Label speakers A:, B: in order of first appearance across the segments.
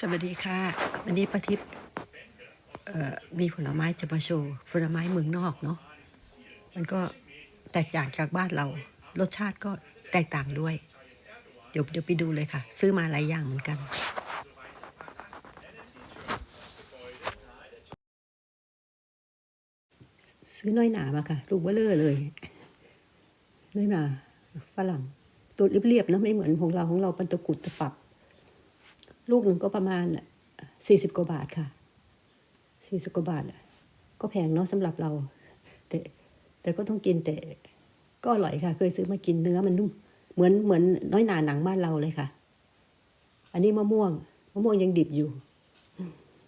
A: สวัสดีค่ะ วันนี้ป้าทิพย์มีผลไม้จะมาโชว์ผลไม้เมืองนอกเนาะมันก็แตกต่างจากบ้านเรา รสชาติก็แตกต่างด้วย เดี๋ยวเดี๋ยวไปดูเลยค่ะ ซื้อมาหลายอย่างเหมือนกันซื้อน้อยหนามาค่ะลูกเบลเลอร์เลยน้อยหนาฝรั่งตัวเรียบๆนะไม่เหมือนของเราของเราป็นตะกุดตะปับ ลูกหนึ่งก็ประมาณสี่สิบกว่าบาทค่ะสี่สิบกว่าบาทก็แพงเนาะสำหรับเรา แต่แต่ก็ต้องกินแต่ก็อร่อยค่ะ เคยซื้อมากินเนื้อมันนุ่มเหมือนเหมือนน้อยหนาหนังบ้านเราเลยค่ะ อันนี้มะม่วงมะม่วงยังดิบอยู่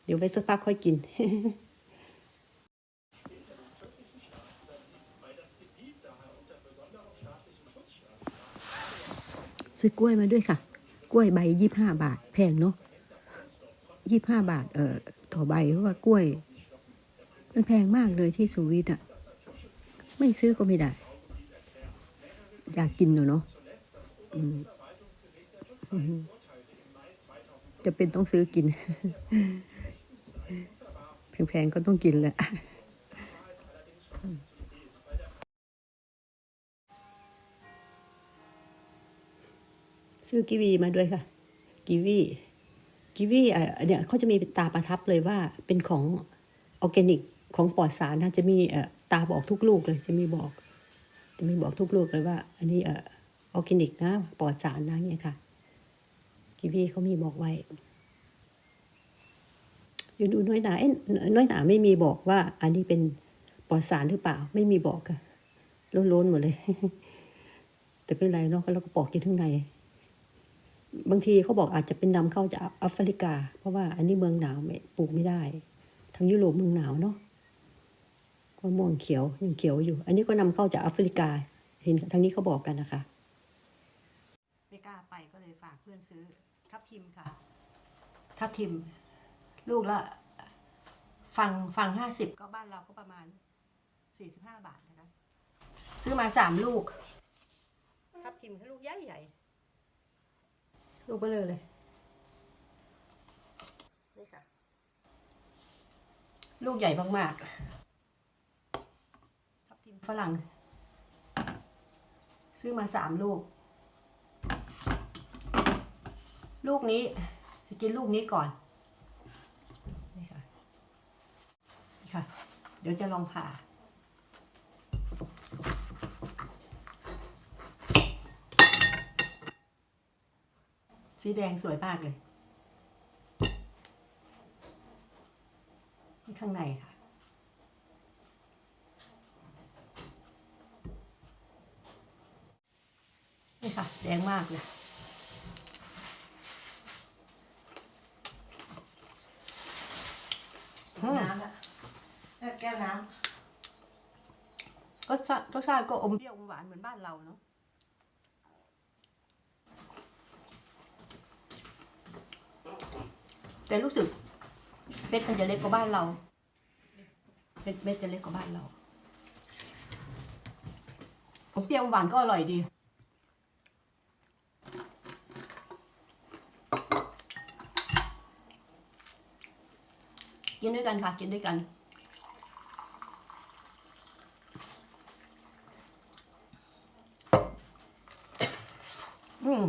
A: เดี๋ยวไปสักพักค่อยกินซื้อกล้วยมาด้วยค่ะ กล้วยใบยี่ห้าบาท แพงเนาะยี่ห้าบาท เอ่อต่อใบเพราะว่ากล้วย มันแพงมากเลยที่สวีทอะไม่ซื้อก็ไม่ได้ อยากกินเนอะเนาะจะเป็นต้องซื้อกิน แพงๆก็ต้องกินแหละ ซื้อกีวีมาด้วยค่ะกีวีกีวีเอ่อเนี่ยเขาจะมีตาประทับเลยว่าเป็นของออร์แกนิกของปลอดสารนะจะมีเอ่อตาบอกทุกลูกเลยจะมีบอก จะมีบอกทุกลูกเลยว่า อันนี้เอ่อออร์แกนิกนะปลอดสารนะเนี่ยค่ะกีวีเขามีบอกไว้เดี๋ยวดูน้อยหนาเอ้ยน้อยหนาไม่มีบอกว่า อันนี้เป็นปลอดสารหรือเปล่า ไม่มีบอกค่ะล้นๆหมดเลย แต่เป็นไรเนาะเราก็ปอกกินข้างใน บางทีเขาบอกอาจจะเป็นนำเข้าจากแอฟริกา เพราะว่าอันนี้เมืองหนาวไม่ปลูกไม่ได้ทางยุโรปเมืองหนาวเนาะก็ม่วงเขียวยังเขียวอยู่ อันนี้ก็นำเข้าจากแอฟริกา เห็นทางนี้เขาบอกกันนะคะไม่กล้าไปก็เลยฝากเพื่อนซื้อทับทิมค่ะ ทับทิม ลูกละฝั่งฝั่งห้าสิบก็บ้านเราก็ประมาณสี่สิบห้าบาทนะคะ ซื้อมาสามลูก ทับทิมคือลูกใหญ่ใหญ่ๆ ลูกเบลอเลย นี่ค่ะ ลูกใหญ่มากๆทับทิมฝรั่ง ซื้อมาสามลูก ลูกนี้จะกินลูกนี้ก่อน นี่ค่ะ นี่ค่ะ เดี๋ยวจะลองผ่า สีแดงสวยมากเลยนี่ข้างในค่ะ นี่ค่ะ แดงมากเลยอืม
B: น้ำอะเออแก้วน้
A: รสชาติรสชาติก็อมเปรี้ยวอมหวานเหมือนบ้านเราเนาะ แต่รู้สึกเม็ดมันจะเล็กกว่าบ้านเราเม็ดเม็ดจะเล็กกว่าบ้านเราผมเปรี้ยวหวานก็อร่อยดี กินด้วยกันค่ะ กินด้วยกัน
B: อืม